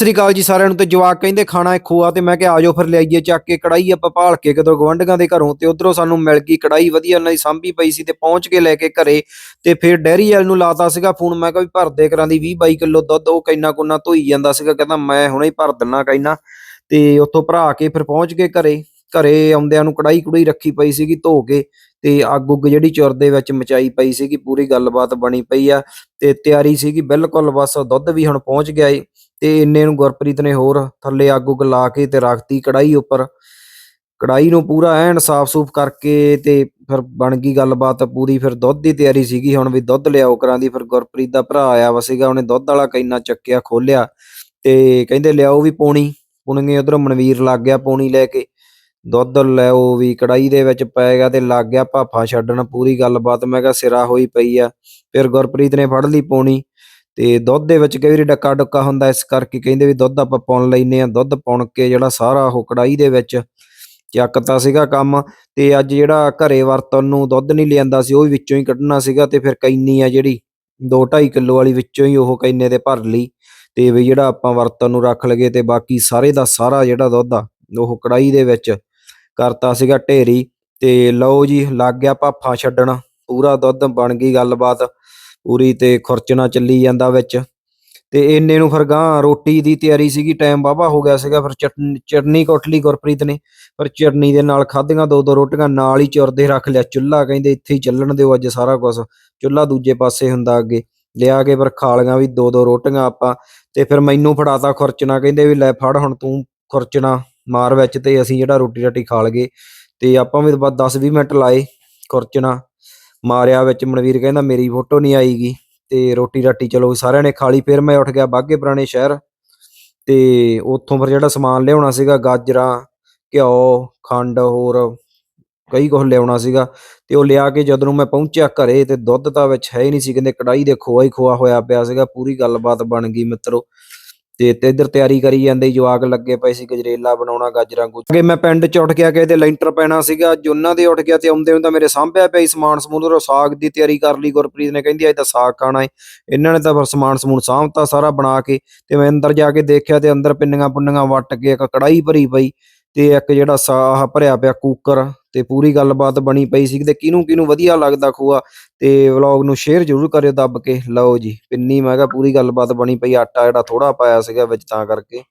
ਸ੍ਰੀ ਅਕਾਲ ਜੀ ਸਾਰਿਆਂ ਨੂੰ ਤੇ ਜਵਾਕ ਕਹਿੰਦੇ ਖਾਣਾ ਹੈ ਖੋਆ ਤੇ ਮੈਂ ਕਿਹਾ ਆਜੋ ਫਿਰ ਲਿਆਈਏ, ਚੱਕ ਕੇ ਕੜਾਈ ਆਪਾਂ ਭਾਲ ਕੇ ਕਿਤੋਂ ਗਵੰਡਗਾਂ ਦੇ ਘਰੋਂ ਤੇ ਉਧਰੋਂ ਸਾਨੂੰ ਮਿਲ ਗਈ ਕੜਾਈ ਵਧੀਆ, ਉਹਨਾਂ ਦੀ ਸਾਂਭੀ ਪਈ ਸੀ ਤੇ ਪਹੁੰਚ ਕੇ ਲੈ ਕੇ ਘਰੇ ਤੇ ਫਿਰ ਡੈਰੀ ਵਾਲ ਨੂੰ ਲਾਤਾ ਸੀਗਾ ਫੋਨ, ਮੈਂ ਕਿਹਾ ਵੀ ਭਰ ਦੇ ਕਰਾਂ ਦੀ 20 22 ਕਿਲੋ ਦੁੱਧ, ਉਹ ਕੈਨਾ ਕੁੰਨਾ ਧੋਈ ਜਾਂਦਾ ਸੀਗਾ, ਕਹਿੰਦਾ ਮੈਂ ਹੁਣੇ ਹੀ ਭਰ ਦਿੰਨਾ ਕਹਿੰਦਾ ਤੇ ਉੱਥੋਂ ਭਰਾ ਕੇ ਫਿਰ ਪਹੁੰਚ ਕੇ ਘਰੇ। ਘਰੇ ਆਉਂਦਿਆਂ ਨੂੰ ਕੜਾਈ ਕੁੜਾਈ ਰੱਖੀ ਪਈ ਸੀਗੀ, ਧੋ ਕੇ ਤੇ ਅੱਗ ਉੱਗ ਜਿਹੜੀ ਚੁਰ ਦੇ ਵਿੱਚ ਮਚਾਈ ਪਈ ਸੀਗੀ, ਪੂਰੀ ਗੱਲਬਾਤ ਬਣੀ ਪਈ ਆ ਤੇ ਤਿਆਰੀ ਸੀਗੀ, ਬਿਲਕੁਲ ਬਸ ਦੁੱਧ ਵੀ ਹੁਣ ਪਹੁੰਚ ਗਿਆ ਏ ਤੇ ਇੰਨੇ ਨੂੰ ਗੁਰਪ੍ਰੀਤ ਨੇ ਹੋਰ ਥੱਲੇ ਅੱਗ ਉੱਗ ਲਾ ਕੇ ਤੇ ਰੱਖਤੀ ਕੜਾਈ ਉੱਪਰ। ਕੜਾਈ ਨੂੰ ਪੂਰਾ ਐਨ ਸਾਫ਼-ਸੂਫ ਕਰਕੇ ਤੇ ਫਿਰ ਬਣ ਗਈ ਗੱਲਬਾਤ ਪੂਰੀ, ਫਿਰ ਦੁੱਧ ਦੀ ਤਿਆਰੀ ਸੀਗੀ, ਹੁਣ ਵੀ ਦੁੱਧ ਲਿਆਓ ਕਰਾਂ ਦੀ ਫਿਰ ਗੁਰਪ੍ਰੀਤ ਦਾ ਭਰਾ ਆਇਆ ਵਾ ਸੀਗਾ, ਉਹਨੇ ਦੁੱਧ ਵਾਲਾ ਕੈਨਾ ਚੱਕਿਆ ਖੋਲਿਆ ਤੇ ਕਹਿੰਦੇ ਲਿਆਓ ਵੀ ਪੌਣੀ। ਪੁਣਗੇ ਉਧਰੋਂ ਮਨਵੀਰ ਲੱਗ ਗਿਆ ਪੌਣੀ ਲੈ ਕੇ। ਦੁੱਧ ਲਿਆਓ ਵੀ ਕੜਾਈ ਦੇ ਵਿੱਚ ਪੈ ਗਿਆ ਤੇ ਲੱਗ ਗਿਆ ਭਾਫਾ ਛੱਡਣ, ਪੂਰੀ ਗੱਲਬਾਤ ਮੈਂ ਕਿਹਾ ਸਿਰਾ ਹੋਈ ਪਈ ਆ। ਫਿਰ ਗੁਰਪ੍ਰੀਤ ਨੇ ਫੜ ਲਈ ਪੌਣੀ ਤੇ ਦੁੱਧ ਦੇ ਵਿੱਚ ਕਈ ਵਾਰੀ ਡੱਕਾ ਡੁੱਕਾ ਹੁੰਦਾ, ਇਸ ਕਰਕੇ ਕਹਿੰਦੇ ਵੀ ਦੁੱਧ ਆਪਾਂ ਪੁਣ ਲੈਨੇ ਆ ਦੁੱਧ ਪੁਣ ਕੇ ਜਿਹੜਾ ਸਾਰਾ ਉਹ ਕੜਾਈ ਦੇ ਵਿੱਚ ਚੱਕਤਾ ਸੀਗਾ ਕੰਮ ਤੇ ਅੱਜ ਜਿਹੜਾ ਘਰੇ ਵਰਤਨ ਨੂੰ ਦੁੱਧ ਨਹੀਂ ਲਿਆਂਦਾ ਸੀ, ਉਹ ਵੀ ਵਿੱਚੋਂ ਹੀ ਕੱਢਣਾ ਸੀਗਾ ਤੇ ਫਿਰ ਕੈਨੀ ਆ ਜਿਹੜੀ 2.5 ਕਿਲੋ ਵਾਲੀ ਵਿੱਚੋਂ ਹੀ ਉਹ ਕੈਨੇ ਦੇ ਭਰ ਲਈ ਤੇ ਵੀ ਜਿਹੜਾ ਆਪਾਂ ਵਰਤਨ ਨੂੰ ਰੱਖ ਲਗੇ ਤੇ ਬਾਕੀ ਸਾਰੇ ਦਾ ਸਾਰਾ ਜਿਹੜਾ ਦੁੱਧ ਆ, ਉਹ ਕੜਾਈ ਦੇ ਵਿੱਚ ਕਰਤਾ ਸੀਗਾ ਢੇਰੀ ਤੇ ਲਓ ਜੀ, ਲੱਗ ਗਿਆ ਭਾਫਾ ਛੱਡਣ। ਪੂਰਾ ਦੁੱਧ ਬਣ ਗਈ ਗੱਲਬਾਤ। ਪੂਰੀ ਤੇ ਖੁਰਚਣਾ ਚੱਲੀ ਜਾਂਦਾ ਵਿੱਚ। ਤੇ ਇੰਨੇ ਨੂੰ ਫਿਰ ਗਾਂ ਰੋਟੀ ਦੀ ਤਿਆਰੀ ਸੀਗੀ ਟਾਈਮ ਵਾਹਵਾ ਹੋ ਗਿਆ ਸੀਗਾ। ਫਿਰ ਚਟਨੀ ਕੁੱਟ ਲਈ ਗੁਰਪ੍ਰੀਤ ਨੇ। ਪਰ ਚਟਨੀ ਦੇ ਨਾਲ ਖਾਧੀਆਂ ਦੋ ਦੋ ਰੋਟੀਆਂ, ਨਾਲ ਹੀ ਚੁਰਦੇ ਰੱਖ ਲਿਆ। ਚੁੱਲ੍ਹਾ ਕਹਿੰਦੇ ਇੱਥੇ ਹੀ ਚੱਲਣ ਦਿਓ ਅੱਜ ਸਾਰਾ ਕੁਝ ਚੁੱਲ੍ਹਾ ਦੂਜੇ ਪਾਸੇ ਹੁੰਦਾ ਅੱਗੇ। ਲਿਆ ਕੇ ਫਿਰ ਖਾ ਲਈਆਂ ਵੀ ਦੋ ਦੋ ਰੋਟੀਆਂ ਆਪਾਂ। ਤੇ ਫਿਰ ਮੈਨੂੰ ਫੜਾਤਾ ਖੁਰਚਣਾ। ਕਹਿੰਦੇ ਵੀ ਲੈ ਫੜ ਹੁਣ ਤੂੰ ਖੁਰਚਣਾ। ਮਾਰ ਵਿੱਚ ਤੇ ਅਸੀਂ ਜਿਹੜਾ ਰੋਟੀ ਰਾਟੀ ਖਾ ਲਗੇ ਤੇ ਆਪਾਂ ਵੀ ਬਸ 10 20 ਮਿੰਟ ਲਾਏ ਖੁਰਚਣਾ। ਮਾਰਿਆ ਵਿੱਚ ਮਨਵੀਰ ਕਹਿੰਦਾ ਮੇਰੀ ਫੋਟੋ ਨਹੀਂ ਆਈਗੀ ਤੇ ਰੋਟੀ ਰਾਟੀ ਚਲੋ ਸਾਰਿਆਂ ਨੇ ਖਾ ਲਈ, ਫਿਰ ਮੈਂ ਉੱਠ ਗਿਆ ਬਾਗੇ ਪੁਰਾਣੇ ਸ਼ਹਿਰ ਤੇ ਉੱਥੋਂ ਫਿਰ ਜਿਹੜਾ ਸਮਾਨ ਲਿਆਉਣਾ ਸੀਗਾ ਗਾਜਰਾਂ, ਘਿਓ, ਖੰਡ ਹੋਰ ਕਈ ਕੁਝ ਲਿਆਉਣਾ ਸੀਗਾ ਤੇ ਉਹ ਲਿਆ ਕੇ ਜਦੋਂ ਮੈਂ ਪਹੁੰਚਿਆ ਘਰੇ ਤੇ ਦੁੱਧ ਤਾਂ ਵਿੱਚ ਹੈ ਹੀ ਨਹੀਂ ਸੀ, ਕਹਿੰਦੇ ਕੜਾਈ ਦੇ ਖੋਆ ਹੀ ਖੋਆ ਹੋਇਆ ਪਿਆ ਸੀਗਾ, ਪੂਰੀ ਗੱਲਬਾਤ ਬਣ ਗਈ ਮਿੱਤਰੋ। ਤੇ ਇੱਧਰ ਤਿਆਰੀ ਕਰੀ ਜਾਂਦੇ ਜਵਾਕ ਲੱਗੇ ਪਏ ਸੀ, ਗਜਰੇਲਾ ਬਣਾਉਣਾ, ਗਾਜਰਾਂ ਗੁੱਜਰਾਂ। ਮੈਂ ਪਿੰਡ ਚ ਉੱਠ ਗਿਆ ਕੇ ਇਹਦੇ ਲੈਂਟਰ ਪੈਣਾ ਸੀਗਾ, ਅੱਜ ਉਹਨਾਂ ਦੇ ਉੱਠ ਗਿਆ ਤੇ ਆਉਂਦੇ ਹੁੰਦਾ ਮੇਰੇ ਸਾਂਭਿਆ ਪਿਆ ਸੀ ਸਮਾਨ, ਸਮੂਨ ਉਧਰੋਂ ਸਾਗ ਦੀ ਤਿਆਰੀ ਕਰ ਲਈ, ਗੁਰਪ੍ਰੀਤ ਨੇ ਕਹਿੰਦੀ, ਅੱਜ ਤਾਂ ਸਾਗ ਖਾਣਾ ਏ। ਇਹਨਾਂ ਨੇ ਤਾਂ ਫਿਰ ਸਮਾਨ, ਸਮੂਨ ਸਾਂਭਤਾ ਸਾਰਾ ਬਣਾ ਕੇ ਤੇ ਮੈਂ ਅੰਦਰ ਜਾ ਕੇ ਦੇਖਿਆ ਤੇ ਅੰਦਰ ਪਿੰਨੀਆਂ ਪੁੰਨੀਆਂ ਵੱਟ ਕੇ ਇੱਕ ਕੜਾਈ ਭਰੀ ਪਈ ਤੇ ਇੱਕ ਜਿਹੜਾ ਸਾਹ ਭਰਿਆ ਪਿਆ, ਕੂਕਰ। ਤੇ ਪੂਰੀ ਗੱਲਬਾਤ ਬਣੀ ਪਈ ਸੀ ਤੇ ਕਿਹਨੂੰ ਕਿਹਨੂੰ ਵਧੀਆ ਲੱਗਦਾ ਖੂਆ ਤੇ ਵਲੌਗ ਨੂੰ ਸ਼ੇਅਰ ਜ਼ਰੂਰ ਕਰਿਓ ਦੱਬ ਕੇ। ਲਓ ਜੀ, ਪਿੰਨੀ ਮੈਂ ਕਿਹਾ ਪੂਰੀ ਗੱਲਬਾਤ ਬਣੀ ਪਈ, ਆਟਾ ਜਿਹੜਾ ਥੋੜਾ ਪਾਇਆ ਸੀਗਾ ਵਿੱਚ ਤਾਂ ਕਰਕੇ।